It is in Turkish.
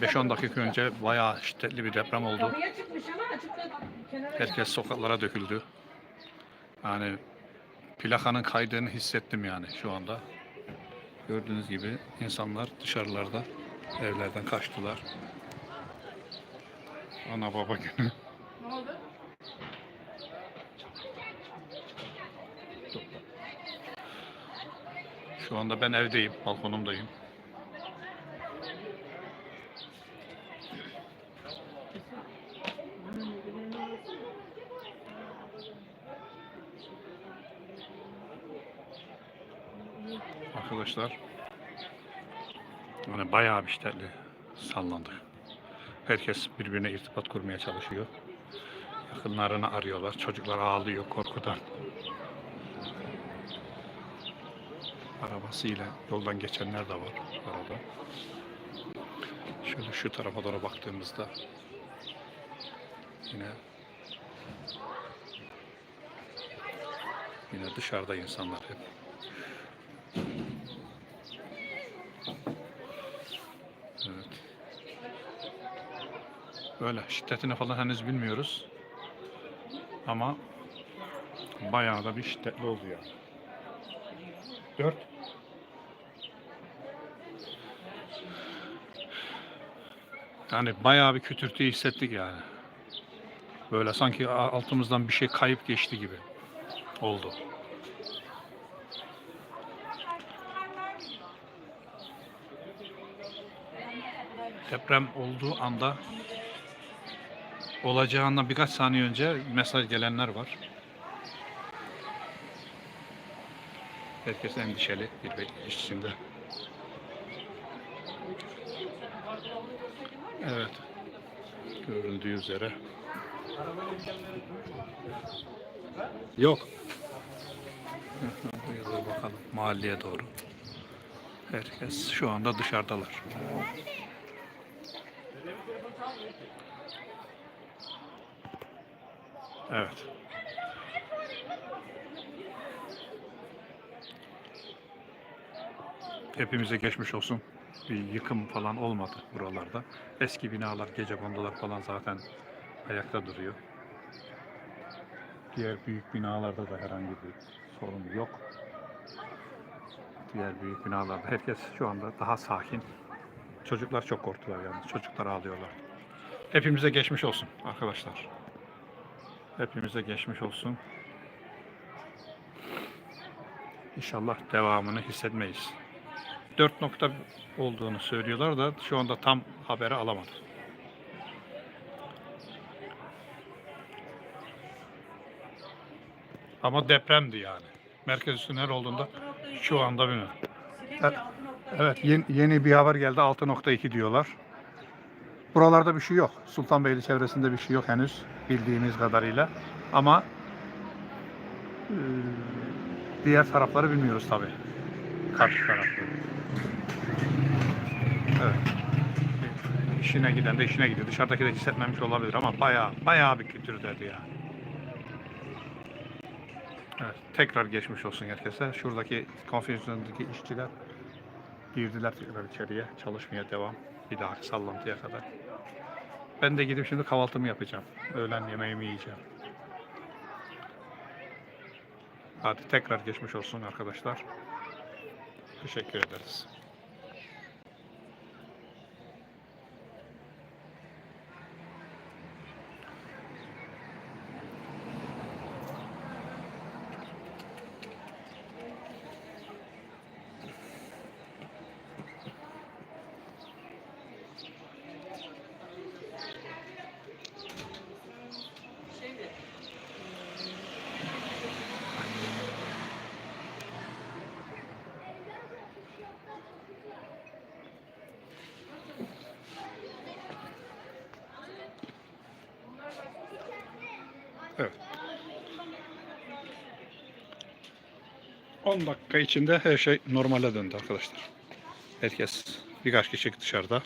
5-10 dakika önce bayağı şiddetli bir deprem oldu. Herkes sokaklara döküldü. Yani plakanın kaydığını hissettim yani şu anda. Gördüğünüz gibi insanlar dışarılarda evlerden kaçtılar. Ana baba günü. Ne oldu? Şu anda ben evdeyim, balkonumdayım. Arkadaşlar, yani bayağı bir şiddetli sallandı. Herkes birbirine irtibat kurmaya çalışıyor. Yakınlarını arıyorlar. Çocuklar ağlıyor korkudan. arabasıyla yoldan geçenler de var arada. Şöyle şu tarafa doğru baktığımızda yine yine dışarıda insanlar hep. Böyle şiddetini falan henüz bilmiyoruz. Ama bayağı da bir şiddetli oluyor. 4 Yani bayağı bir kütürtü hissettik yani. Böyle sanki altımızdan bir şey kayıp geçti gibi oldu. Deprem olduğu anda olacağından birkaç saniye önce mesaj gelenler var. Herkes endişeli bir bekleyiş içinde. Evet. Görüldüğü üzere. Yok. Bakalım. Mahalleye doğru. Herkes şu anda dışarıdalar. Evet. Hepimize geçmiş olsun. Bir yıkım falan olmadı buralarda. Eski binalar, gece kondular falan zaten ayakta duruyor. Diğer büyük binalarda da herhangi bir sorun yok. Diğer büyük binalarda herkes şu anda daha sakin. Çocuklar çok korktular yalnız. Çocuklar ağlıyorlar. Hepimize geçmiş olsun arkadaşlar. Hepimize geçmiş olsun. İnşallah devamını hissetmeyiz. 4 nokta olduğunu söylüyorlar da şu anda tam haberi alamadım. Ama depremdi yani. Merkez üssü nere olduğunda şu anda bilmiyorum. Evet, evet yeni, yeni bir haber geldi 6.2 diyorlar. Buralarda bir şey yok. Sultanbeyli çevresinde bir şey yok henüz bildiğimiz kadarıyla. Ama eee, diğer tarafları bilmiyoruz tabii. Karşı tarafları. Evet. İşine giden de işine gidiyor. Dışarıdaki de hissetmemiş olabilir ama bayağı bayağı bir kütür dedi ya. Evet, tekrar geçmiş olsun herkese. Şuradaki konfeksiyondaki işçiler girdiler tekrar içeriye. Çalışmaya devam. Bir dahaki sallantıya kadar. Ben de gidip şimdi kahvaltımı yapacağım. Öğlen yemeğimi yiyeceğim. Hadi tekrar geçmiş olsun arkadaşlar. Teşekkür ederiz. 10 dakika içinde her şey normale döndü arkadaşlar. Herkes birkaç kişi dışarıda.